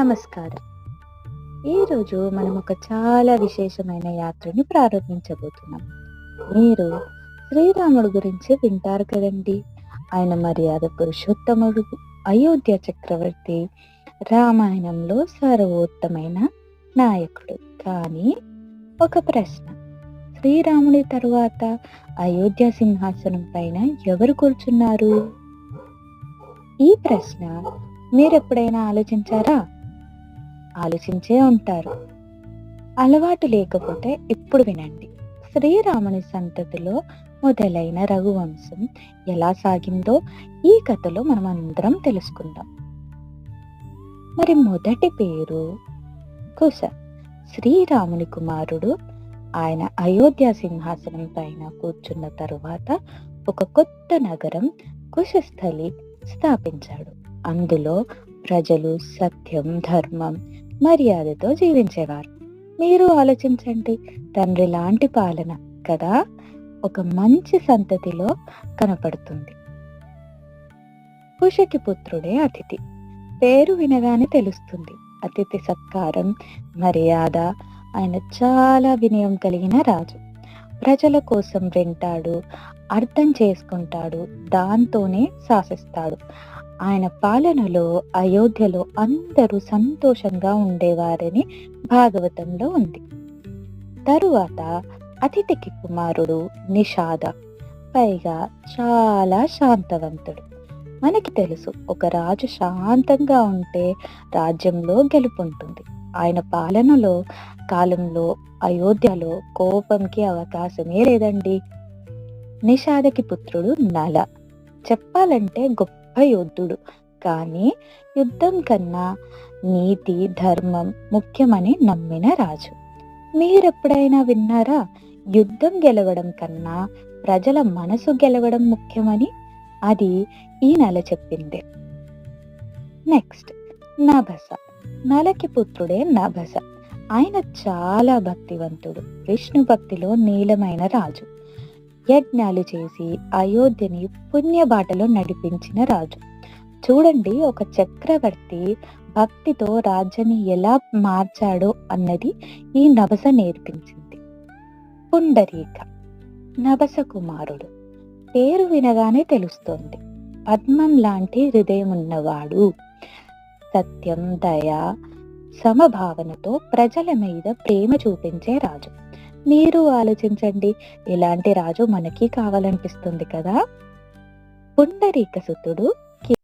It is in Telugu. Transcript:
నమస్కారం. ఈరోజు మనం ఒక చాలా విశేషమైన యాత్రని ప్రారంభించబోతున్నాం. మీరు శ్రీరాముడు గురించి వింటారు కదండి. ఆయన మర్యాద పురుషోత్తముడు అయోధ్య చక్రవర్తి రామాయణంలో సర్వోత్తమైన నాయకుడు. కానీ ఒక ప్రశ్న. శ్రీరాముడి తరువాత అయోధ్య సింహాసనం పైన ఎవరు కూర్చున్నారు? ఈ ప్రశ్న మీరెప్పుడైనా ఆలోచించారా? ఆలోచించే ఉంటారు. అలవాటు లేకపోతే ఇప్పుడు వినండి. శ్రీరాముని సంతతిలో మొదలైన రఘువంశం ఎలా సాగిందో ఈ కథలో మనం అందరం తెలుసుకుందాం. మరి మొదటి పేరు కుశ శ్రీరాముని కుమారుడు ఆయన అయోధ్య సింహాసనం పైన కూర్చున్న తరువాత ఒక కొత్త నగరం కుశస్థలి స్థాపించాడు. అందులో ప్రజలు సత్యం ధర్మం మర్యాదతో జీవించేవారు. మీరు ఆలోచించండి తండ్రి లాంటి పాలన కదా ఒక మంచి సంతతిలో కనపడుతుంది. కుషకి పుత్రుడే అతిథి. పేరు వినగానే తెలుస్తుంది. అతిథి సత్కారం మర్యాద ఆయన చాలా వినయం కలిగిన రాజు. ప్రజల కోసం వింటాడు అర్థం చేసుకుంటాడు దాంతోనే శాసిస్తాడు. ఆయన పాలనలో అయోధ్యలో అందరూ సంతోషంగా ఉండేవారని భాగవతంలో ఉంది. తరువాత అతిథికి కుమారుడు నిషాద. పైగా చాలా శాంతవంతుడు. మనకి తెలుసు ఒక రాజు శాంతంగా ఉంటే రాజ్యంలో గెలుపుంటుంది. ఆయన పాలనలో కాలంలో అయోధ్యలో కోపంకి అవకాశమే లేదండి. నిషాదకి పుత్రుడు నల. చెప్పాలంటే గొప్ప యోధుడు కానీ యుద్ధం కన్నా నీతి ధర్మం ముఖ్యమని నమ్మిన రాజు. మీరెప్పుడైనా విన్నారా? యుద్ధం గెలవడం కన్నా ప్రజల మనసు గెలవడం ముఖ్యమని? అది ఈ నెల చెప్పింది. నెక్స్ట్. నభస. నలకి పుత్రుడే నభస. ఆయన చాలా భక్తివంతుడు. విష్ణు భక్తిలో నీలమైన రాజు. యజ్ఞాలు చేసి అయోధ్యని పుణ్యబాటలో నడిపించిన రాజు. చూడండి ఒక చక్రవర్తి భక్తితో రాజ్యాన్ని ఎలా మార్చాడో అన్నది ఈ నభస నేర్పించింది. పుండరీక. నభస కుమారుడు. పేరు వినగానే తెలుస్తోంది. పద్మం లాంటి హృదయం ఉన్నవాడు సత్యం దయ సమభావనతో ప్రజల మీద ప్రేమ చూపించే రాజు. మీరు ఆలోచించండి ఇలాంటి రాజు మనకి కావాలనిపిస్తుంది కదా? పుండరీక సుతుడు